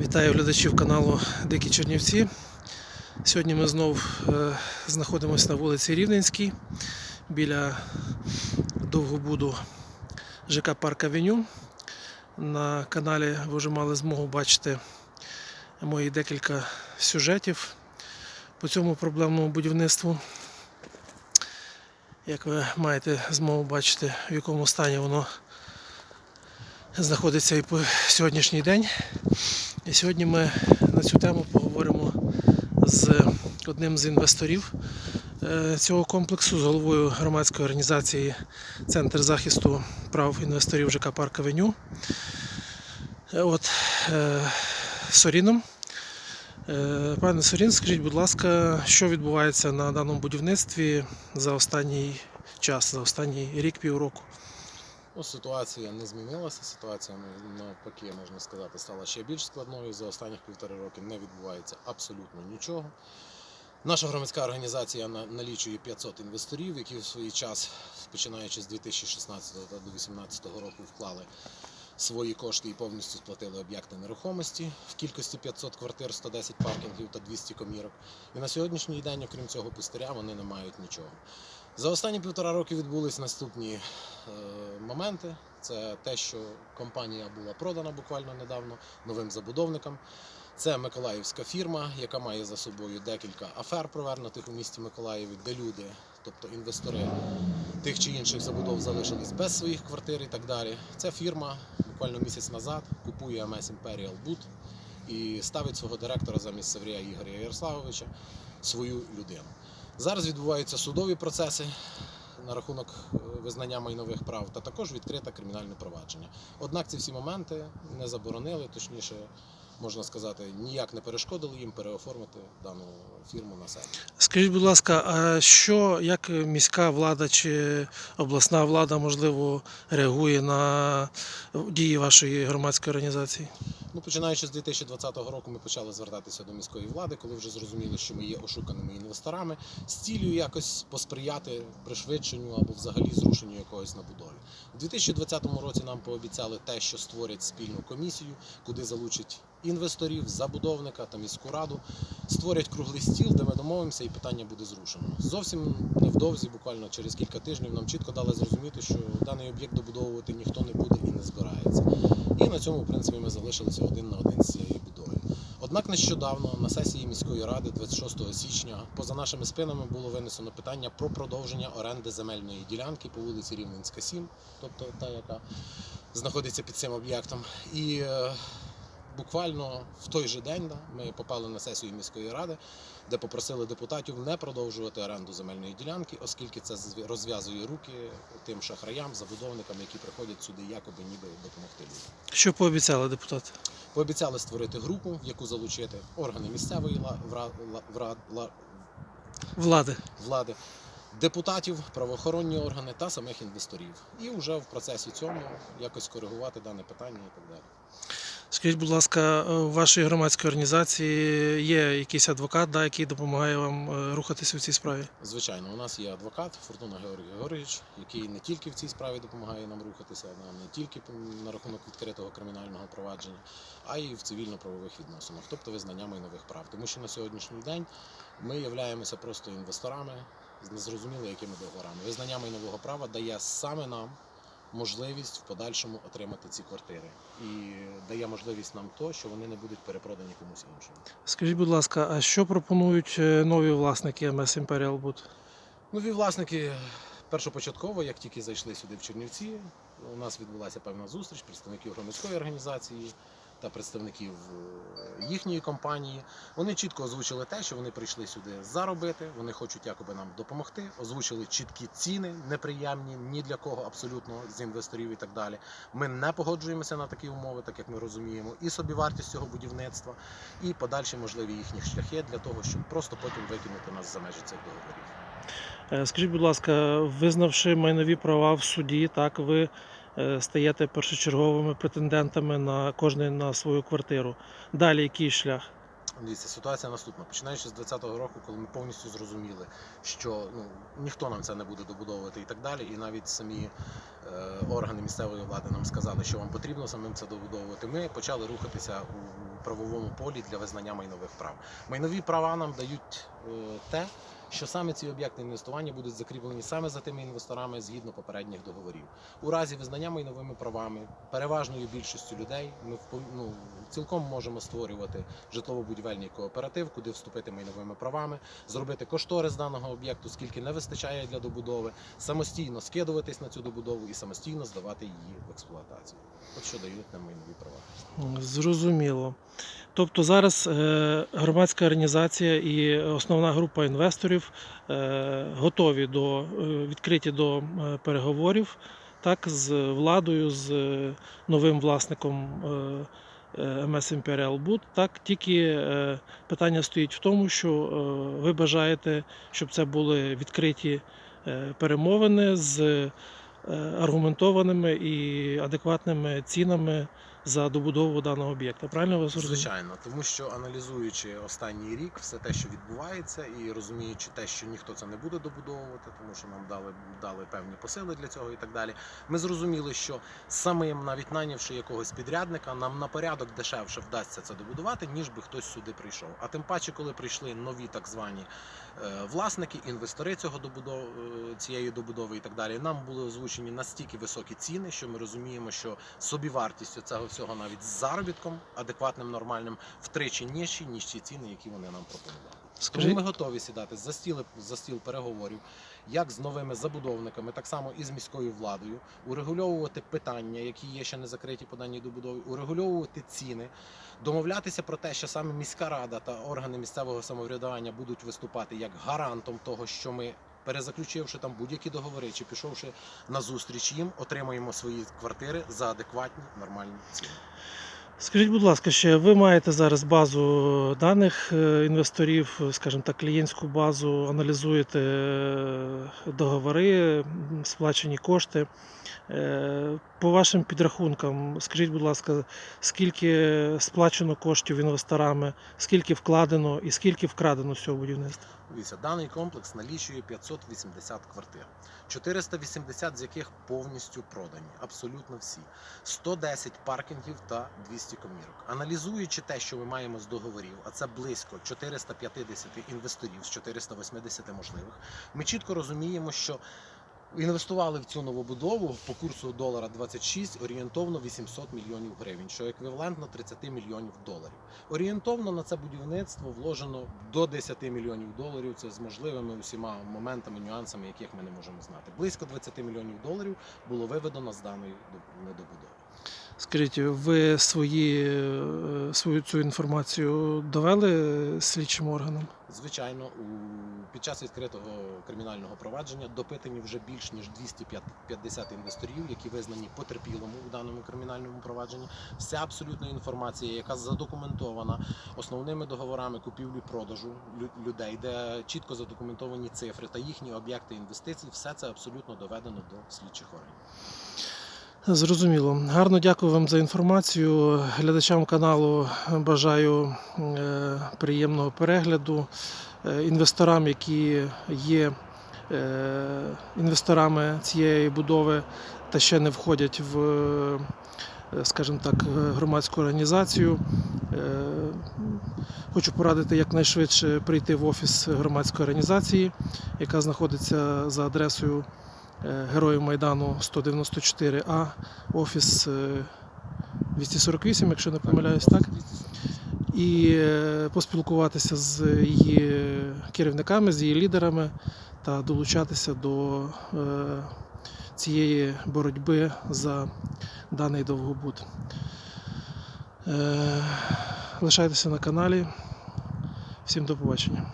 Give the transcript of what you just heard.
Вітаю глядачів каналу Дикі Чернівці. Сьогодні ми знов е, знаходимося на вулиці Рівненській біля Довгобуду ЖК Парк Авеню. На каналі ви вже мали змогу бачити мої декілька сюжетів по цьому проблемному будівництву. Як ви маєте змогу бачити, в якому стані воно знаходиться і по сьогоднішній день. І сьогодні ми на цю тему поговоримо з одним з інвесторів е, цього комплексу, з головою громадської організації Центр захисту прав інвесторів ЖК Парк Авеню. Е, От е, Соріном. Пане Сорін, скажіть, будь ласка, що відбувається на даному будівництві за останній час, за останній рік півроку? Ну, ситуація не змінилася. Ситуація ну, навпаки, можна сказати, стала ще більш складною. За останніх півтори роки не відбувається абсолютно нічого. Наша громадська організація налічує 500 інвесторів, які в свій час, починаючи з 2016 та 2018 року, вклали свої кошти і повністю сплатили об'єкти нерухомості в кількості 500 квартир, 110 паркінгів та 200 комірок. І на сьогоднішній день, окрім цього пустиря, вони не мають нічого. За останні півтора роки відбулись наступні е, моменти. Це те, що компанія була продана буквально недавно новим забудовникам. Це миколаївська фірма, яка має за собою декілька афер, провернутих у місті Миколаєві, де люди, тобто інвестори тих чи інших забудов залишились без своїх квартир і так далі. Ця фірма буквально місяць назад купує MS Imperial Boot і ставить свого директора замість Севрія Ігоря Ярославовича свою людину. Зараз відбуваються судові процеси на рахунок е, визнання майнових прав та також відкрите кримінальне провадження. Однак ці всі моменти не заборонили, точніше, можна сказати, ніяк не перешкодили їм переоформити дану фірму на себе. Скажіть, будь ласка, а що як міська влада чи обласна влада можливо реагує на дії вашої громадської організації? Ну, починаючи з 2020 року, ми почали звертатися до міської влади, коли вже зрозуміли, що ми є ошуканими інвесторами, з цілею якось посприяти пришвидшенню або взагалі зрушенню якогось набудови. У 2020 році нам пообіцяли те, що створять спільну комісію, куди залучать інвесторів, забудовника та міську раду, створять круглий стіл, де ми домовимося, і питання буде зрушено. Зовсім невдовзі, буквально через кілька тижнів, нам чітко дали зрозуміти, що даний об'єкт добудовувати ніхто не буде і не збирається. І на цьому, в принципі, ми залишилися один на один з цією бідою. Однак нещодавно на сесії міської ради, 26 січня, поза нашими спинами було винесено питання про продовження оренди земельної ділянки по вулиці Рівненська 7, тобто та, яка знаходиться під цим об'єктом. І е, буквально в той же день да, ми попали на сесію міської ради, де попросили депутатів не продовжувати оренду земельної ділянки, оскільки це зв'я- розв'язує руки тим шахраям, забудовникам, які приходять сюди якоби ніби допомогти людям. Що пообіцяли депутати? Пообіцяли створити групу, в яку залучити органи місцевої Влади. влади, депутатів, правоохоронні органи та самих інвесторів. І вже в процесі цьому якось коригувати дане питання і так далі. Скажіть, будь ласка, у вашої громадської організації є якийсь адвокат, да, який допомагає вам е, рухатися в цій справі? Звичайно, у нас є адвокат Фортуна Георгій Георгійович, який не тільки в цій справі допомагає нам рухатися, нам не тільки на рахунок відкритого кримінального провадження, а й в цивільно-правових відносинах, тобто визнання майнових прав. Тому що на сьогоднішній день ми являємося просто інвесторами з незрозуміло якими договорами. Визнання майнового права дає саме нам можливість в подальшому отримати ці квартири і дає можливість нам то, що вони не будуть перепродані комусь іншому. Скажіть, будь ласка, а що пропонують е, нові власники МС Imperial Boot? Нові власники першопочатково, як тільки зайшли сюди в Чернівці, у нас відбулася певна зустріч представників громадської організації та представників е, їхньої компанії. Вони чітко озвучили те, що вони прийшли сюди заробити, вони хочуть якоби нам допомогти, озвучили чіткі ціни, неприємні ні для кого абсолютно з інвесторів і так далі. Ми не погоджуємося на такі умови, так як ми розуміємо, і собівартість цього будівництва, і подальші можливі їхні шляхи для того, щоб просто потім викинути нас за межі цих договорів. Е, Скажіть, будь ласка, визнавши майнові права в суді, так ви стаєте першочерговими претендентами на кожний на свою квартиру. Далі який шлях? Дивіться, ситуація наступна. Починаючи з 2020 року, коли ми повністю зрозуміли, що ну ніхто нам це не буде добудовувати і так далі, і навіть самі е, органи місцевої влади нам сказали, що вам потрібно самим це добудовувати. Ми почали рухатися у правовому полі для визнання майнових прав. Майнові права нам дають е, те, що саме ці об'єкти інвестування будуть закріплені саме за тими інвесторами згідно попередніх договорів. У разі визнання майновими правами переважною більшістю людей ми ну, цілком можемо створювати житлово-будівельний кооператив, куди вступити майновими правами, зробити кошторис даного об'єкту, скільки не вистачає для добудови, самостійно скидуватись на цю добудову і самостійно здавати її в експлуатацію. От що дають нам майнові права. Зрозуміло. Тобто зараз е, громадська організація і основна група інвесторів е, готові до е, відкриті до е, переговорів так, з владою, з новим власником МС Imperial Boot. Так, тільки питання стоїть в тому, що ви бажаєте, щоб це були відкриті перемовини з аргументованими і адекватними цінами за добудову даного об'єкта. Правильно вас розумію? Звичайно, тому що аналізуючи останній рік, все те, що відбувається, і розуміючи те, що ніхто це не буде добудовувати, тому що нам дали дали певні посили для цього і так далі. Ми зрозуміли, що самим, навіть нанявши якогось підрядника, нам на порядок дешевше вдасться це добудувати, ніж би хтось сюди прийшов. А тим паче, коли прийшли нові так звані е, власники, інвестори цього добудов е, цієї добудови і так далі, нам були озвучені настільки високі ціни, що ми розуміємо, що собівартістю цього всього навіть з заробітком адекватним, нормальним втричі нижчі, ніж ті ціни, які вони нам пропонували. Скажіть, Тому ми готові сідати за стіл, за стіл переговорів, як з новими забудовниками, так само і з міською владою, урегульовувати питання, які є ще не закриті по даній добудові, урегульовувати ціни, домовлятися про те, що саме міська рада та органи місцевого самоврядування будуть виступати як гарантом того, що ми. Перезаключивши там будь-які договори чи пішовши на зустріч їм, отримуємо свої квартири за адекватні нормальні ціни. скажіть, будь ласка, ще ви маєте зараз базу даних е, інвесторів, е, скажімо так, клієнтську базу, аналізуєте е, договори, сплачені кошти. По вашим підрахункам, скажіть, будь ласка, скільки сплачено коштів інвесторами, скільки вкладено і скільки вкрадено з цього будівництва? Дивіться, даний комплекс налічує 580 квартир, 480 з яких повністю продані, абсолютно всі, 110 паркінгів та 200 комірок. Аналізуючи те, що ми маємо з договорів, а це близько 450 інвесторів з 480 можливих, ми чітко розуміємо, що Інвестували в цю новобудову по курсу долара 26 орієнтовно 800 мільйонів гривень, що еквівалентно 30 мільйонів доларів. Орієнтовно на це будівництво вложено до 10 мільйонів доларів. Це з можливими усіма моментами, нюансами, яких ми не можемо знати. Близько 20 мільйонів доларів було виведено з даної доб- недобудови. Скажіть, ви свої, е, свою цю інформацію довели слідчим органам? Звичайно, у під час відкритого кримінального провадження допитані вже більш ніж 250 інвесторів, які визнані потерпілими у даному кримінальному провадженні. Вся абсолютна інформація, яка задокументована основними договорами купівлі-продажу лю- людей, де чітко задокументовані цифри та їхні об'єкти інвестицій, все це абсолютно доведено до слідчих органів. Зрозуміло. Гарно дякую вам за інформацію. Глядачам каналу бажаю е, приємного перегляду. Е, Інвесторам, які є е, інвесторами цієї будови та ще не входять в, скажімо так, громадську організацію. Хочу порадити якнайшвидше прийти в офіс громадської організації, яка знаходиться за адресою Героїв Майдану 194А, офіс е, 248, якщо не помиляюсь, так? І е, поспілкуватися з її керівниками, з її лідерами та долучатися до е, цієї боротьби за даний довгобуд. Е, Лишайтеся на каналі. Всім до побачення.